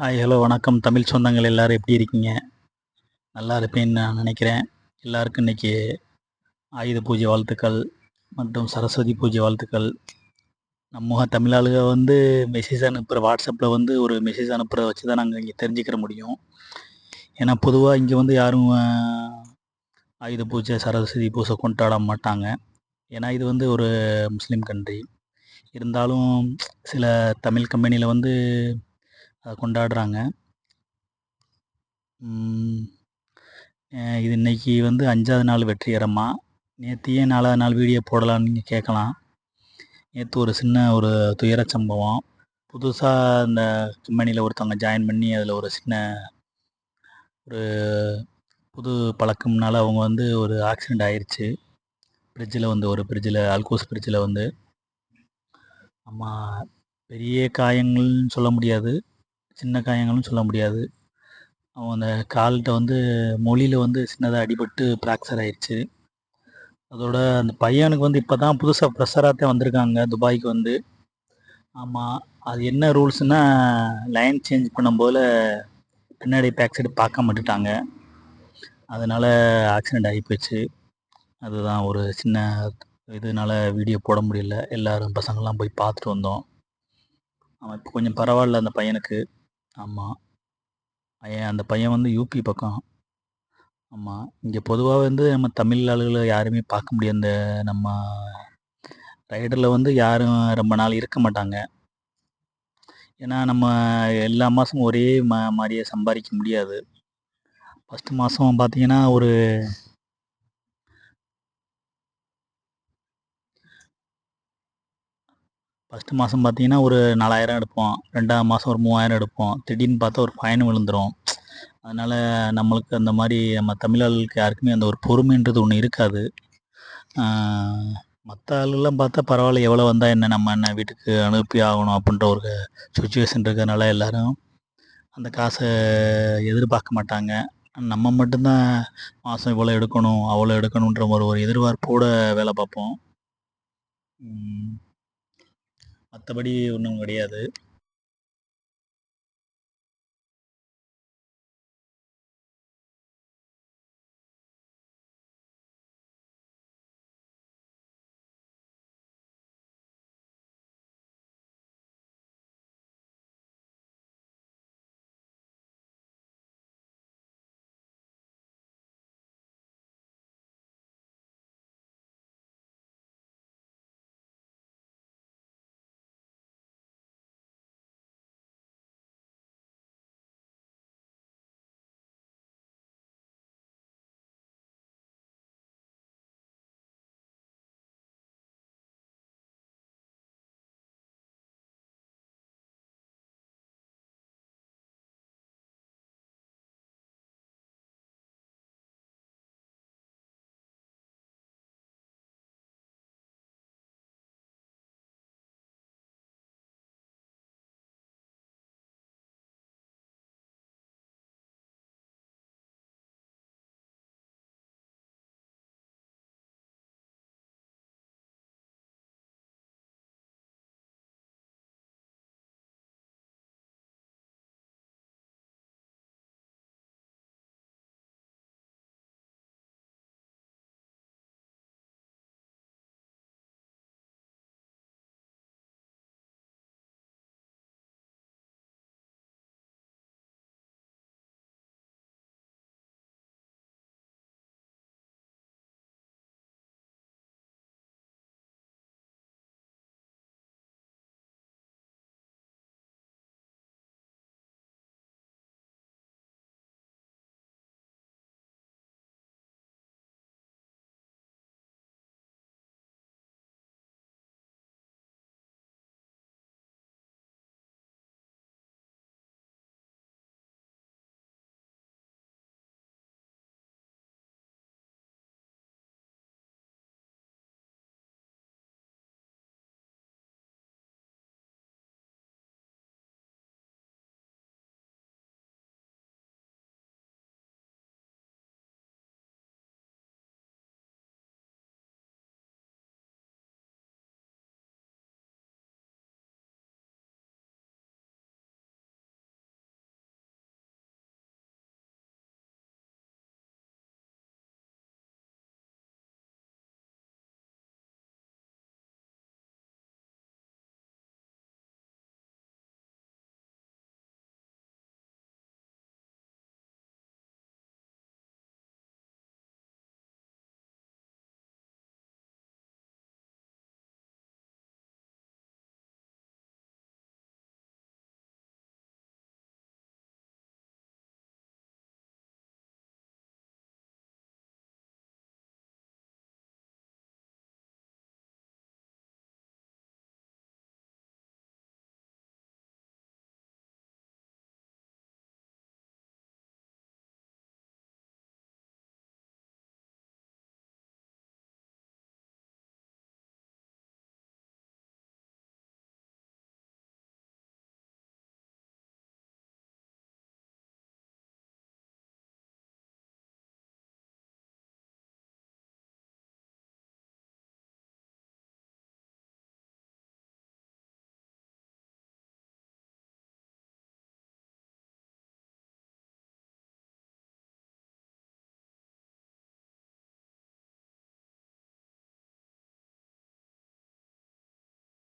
Hi hello வணக்கம். தமிழ் சொந்தங்கள் எல்லோரும் எப்படி இருக்கீங்க? நல்லா இருப்பேன்னு நான் நினைக்கிறேன். எல்லாருக்கும் இன்றைக்கி ஆயுத பூஜை வாழ்த்துக்கள் மற்றும் சரஸ்வதி பூஜை வாழ்த்துக்கள். நம்ம தமிழாளுக வந்து மெசேஜ் அனுப்புகிற வாட்ஸ்அப்பில் வந்து ஒரு மெசேஜ் அனுப்புகிறத வச்சு தான் நாங்கள் இங்கே தெரிஞ்சுக்கிற முடியும். ஏன்னா பொதுவாக இங்கே வந்து யாரும் ஆயுத பூஜை சரஸ்வதி பூஜை கொண்டாட மாட்டாங்க. ஏன்னா இது வந்து ஒரு முஸ்லீம் கண்ட்ரி இருந்தாலும் சில தமிழ் கம்பெனியில் வந்து அதை கொண்டாடுறாங்க. இது இன்றைக்கி வந்து அஞ்சாவது நாள் வெற்றிகரமாக நேற்று ஏன் நாலாவது நாள் வீடியோ போடலான்னு நீங்கள் கேட்கலாம். நேற்று ஒரு சின்ன ஒரு துயர சம்பவம். புதுசாக இந்த கம்பெனியில் ஒருத்தவங்க ஜாயின் பண்ணி அதில் ஒரு சின்ன ஒரு புது பழக்கம்னால அவங்க வந்து ஒரு ஆக்சிடெண்ட் ஆயிடுச்சு ஃப்ரிட்ஜில் வந்து ஒரு ஃப்ரிட்ஜில் அல்கோஸ் ஃப்ரிட்ஜில் வந்து. ஆமாம் பெரிய காயங்கள்னு சொல்ல முடியாது. சின்ன காயங்களும் சொல்ல முடியாது. அவன் அந்த கால்கிட்ட வந்து மொழியில் வந்து சின்னதாக அடிபட்டு ஃப்ராக்சர் ஆயிடுச்சு அதோட அந்த பையனுக்கு வந்து இப்போ தான் புதுசாக ப்ரெஷராகத்தான் வந்திருக்காங்க துபாய்க்கு வந்து. ஆமாம் அது என்ன ரூல்ஸ்னால் லைன் சேஞ்ச் பண்ணும்போது பின்னாடி பேக் சைடு பார்க்க மாட்டுட்டாங்க. அதனால் ஆக்சிடெண்ட் ஆகி போச்சு. அதுதான் ஒரு சின்ன இதனால் வீடியோ போட முடியல. எல்லோரும் பசங்கள்லாம் போய் பார்த்துட்டு வந்தோம். அவன் இப்போ கொஞ்சம் பரவாயில்ல அந்த பையனுக்கு. ஆமாம் பையன் அந்த பையன் வந்து யூபி பக்கம். ஆமாம் இங்கே பொதுவாக வந்து நம்ம தமிழ் ஆளுகளை யாருமே பார்க்க முடியாது. இந்த நம்ம ரைடரில் வந்து யாரும் ரொம்ப நாள் இருக்க மாட்டாங்க. ஏன்னா நம்ம எல்லா மாதமும் ஒரே மா மாதிரியே சம்பாதிக்க முடியாது. ஃபஸ்ட்டு மாதம் பார்த்தீங்கன்னா ஒரு ஃபஸ்ட்டு மாதம் பார்த்தீங்கன்னா ஒரு நாலாயிரம் எடுப்போம். ரெண்டாவது மாதம் ஒரு மூவாயிரம் எடுப்போம். திடீர்னு பார்த்தா ஒரு ஃபைன் விழுந்துடும் அதனால் நம்மளுக்கு அந்த மாதிரி நம்ம தமிழர்களுக்கு யாருக்குமே அந்த ஒரு பொறுமைன்றது ஒன்று இருக்காது. மற்ற ஆளுலாம் பார்த்தா பரவாயில்ல. எவ்வளோ வந்தால் என்ன நம்ம என்ன வீட்டுக்கு அனுப்பி ஆகணும் அப்படின்ற ஒரு சுச்சுவேஷன் இருக்கிறதுனால எல்லோரும் அந்த காசை எதிர்பார்க்க மாட்டாங்க. நம்ம மட்டும்தான் மாதம் இவ்வளோ எடுக்கணும் அவ்வளோ எடுக்கணுன்ற ஒரு ஒரு எதிர்பார்ப்போடு வேலை பார்ப்போம். மற்றபடி ஒன்றும் கிடையாது.